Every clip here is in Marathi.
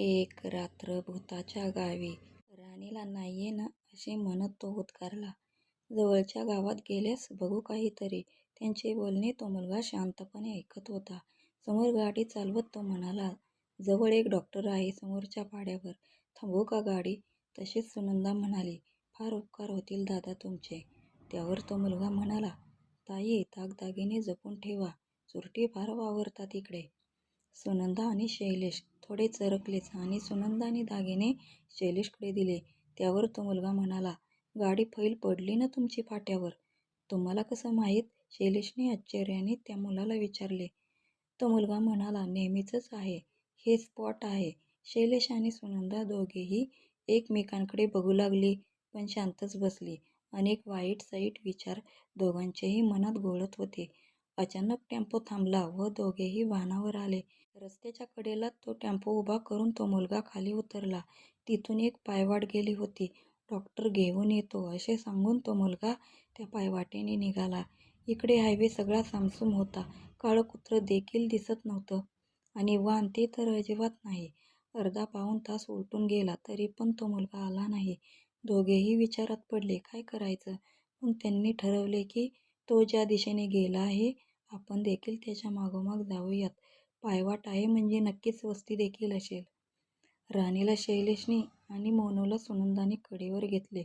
एक रात्र भुताच्या गावी राणीला नाहीये ना असे म्हणत तो उत्कारला. जवळच्या गावात गेल्यास बघू काहीतरी. त्यांचे बोलणे तो मुलगा शांतपणे ऐकत होता. समोर गाडी चालवत तो म्हणाला, जवळ एक डॉक्टर आहे समोरच्या पाड्यावर. थांबू का गाडी? तशीच सुनंदा म्हणाली, फार उपकार होतील दादा तुमचे. त्यावर तो मुलगा म्हणाला, ताई दागदागिने जपून ठेवा. चुरटी फार वावरतात इकडे. सुनंदा आणि शैलेश थोडे चरकलेच आणि सुनंदाने दागिने शैलेशकडे दिले. त्यावर तो मुलगा म्हणाला, गाडी फैल पडली ना तुमची फाट्यावर. तुम्हाला कसं माहीत? शैलेशने आश्चर्याने त्या मुलाला विचारले. तो मुलगा म्हणाला, नेहमीचंच आहे. हे स्पॉट आहे. शैलेश आणि सुनंदा दोघेही एकमेकांकडे बघू लागली, पण शांतच बसली. अनेक वाईट साईट विचार दोघांच्याही मनात घोळत होते. अचानक टेम्पो थांबला व दोघेही वाहनावर आले. रस्त्याच्या कडेला तो टेम्पो उभा करून तो मुलगा खाली उतरला. तिथून एक पायवाट गेली होती. डॉक्टर घेऊन येतो असे सांगून तो मुलगा त्या पायवाटेने निघाला. इकडे हायवे सगळा सामसूम होता. काळं कुत्रं देखील दिसत नव्हतं आणि वाहन ते तर अजिबात नाही. अर्धा पाऊण तास उलटून गेला तरी पण तो मुलगा आला नाही. दोघेही विचारात पडले. काय करायचं? मग त्यांनी ठरवले की तो ज्या दिशेने गेला आहे आपण देखील त्याच्या मागोमाग जाऊयात. पायवाट आहे म्हणजे नक्कीच वस्ती देखील असेल. राणीला शैलेशने आणि मोनूला सुनंदाने कडेवर घेतले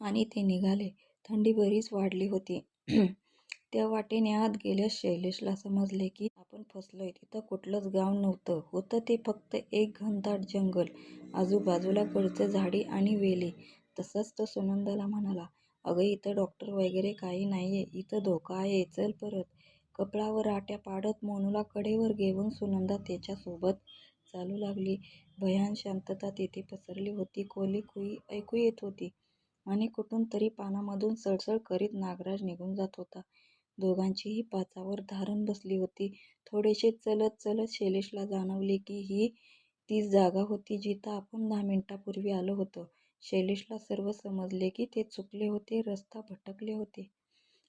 आणि ते निघाले. थंडी बरीच वाढली होती. त्या वाटेने आत गेल्यास शैलेशला समजले की आपण फसलोय. तिथं कुठलंच गाव नव्हतं. होतं ते फक्त एक घनदाट जंगल. आजूबाजूला गडद झाडी आणि वेली. तसंच तो सुनंदाला म्हणाला, अगं इथं डॉक्टर वगैरे काही नाहीये. इथं धोका आहे. चल परत. कपडावर आट्या पाडत मोनूला कडेवर घेऊन सुनंदा त्याच्यासोबत चालू लागली. भयान शांतता तेथे पसरली होती. कोली कुई ऐकू येत होती आणि कुठून तरी पानामधून सळसळ करीत नागराज निघून जात होता. दोघांचीही पाचावर धारण बसली होती. थोडेसे चलत चलत शैलेशला जाणवले की ही तीच जागा होती जिथं आपण दहा मिनिटापूर्वी आलो होतो. शैलेशला सर्व समजले की ते चुकले होते. रस्ता भटकले होते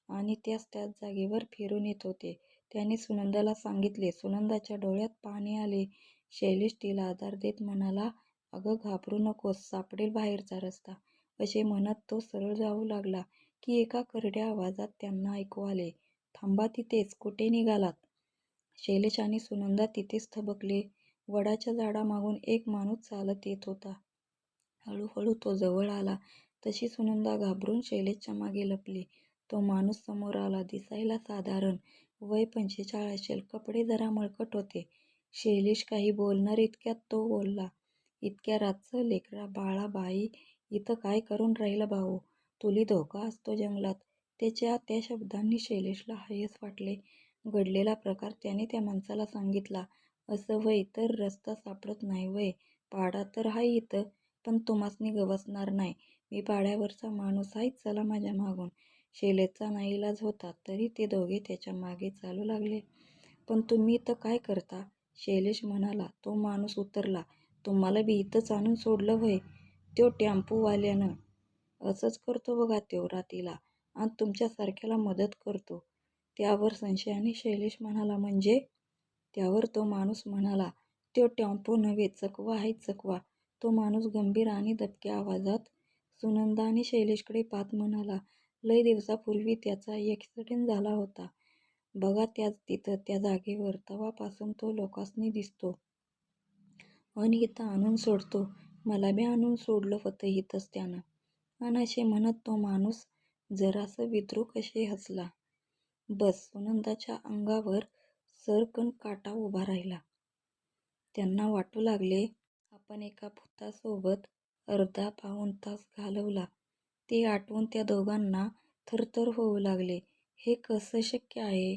आणि त्याच त्याच जागेवर फिरून येत होते. त्याने सुनंदाला सांगितले. सुनंदाच्या डोळ्यात पाणी आले. शैलेश तिला आधार देत म्हणाला, अगं घाबरू नकोस. सापडेल बाहेरचा रस्ता. असे म्हणत तो सरळ जाऊ लागला की एका करड्या आवाजात त्यांना ऐकू आले, थांबा तिथेच. कुठे निघालात? शैलेश आणि सुनंदा तिथेच थबकले. वडाच्या झाडामागून एक माणूस चालत येत होता. हळूहळू तो जवळ आला तशी सुनंदा घाबरून शैलेशच्या मागे लपली. तो माणूस समोर आला. दिसायला साधारण वय पंचेचाळ असेल. कपडे जरा मळकट होते. शैलेश काही बोलणार इतक्यात तो बोलला, इतक्या रातचं लेकरा बाळा बाई इथं काय करून राहिला भाऊ? तुली धोका असतो जंगलात. त्याच्या त्या शब्दांनी शैलेशला हायस वाटले. घडलेला प्रकार त्याने त्या माणसाला सांगितला. असं व्हय तर रस्ता सापडत नाही वय पाडा तर हा इथं, पण तुमास्नी गवसणार नाही मी पाड्यावरचा माणूस आहे चला माझ्या मागून. शैलेशचा नाईलाज होता तरी ते दोघे त्याच्यामागे चालू लागले. पण तुम्ही इथं काय करता? शैलेश म्हणाला. तो माणूस उतरला. तुम्हाला बी इथंच आणून सोडलं व्हय? त्यो टेम्पूवाल्यानं असंच करतो बघा त्यो रातीला आणि तुमच्यासारख्याला मदत करतो. त्यावर संशयाने शैलेश म्हणाला, म्हणजे? त्यावर तो माणूस म्हणाला, त्यो टेम्पो नव्हे चकवा आहे चकवा. तो माणूस गंभीर आणि दबक्या आवाजात सुनंदा आणि शैलेशकडे पाहत म्हणाला, लय दिवसापूर्वी त्याचा एक्सिडेंट झाला होता बघा त्याच तिथं त्या जागेवर. तवापासून तो लोकास्नी दिसतो अन इथं आणून सोडतो. मला बी आणून सोडलं होतं इथंच त्यानं. आणि असे म्हणत तो माणूस जरासं विद्रूप असे हसला. बस सुनंदाच्या अंगावर सरकण काटा उभा राहिला. त्यांना वाटू लागले आपण एका भुतासोबत अर्धा पाऊण तास घालवला ते आठवून त्या दोघांना थरथर होऊ लागले. हे कसं शक्य आहे?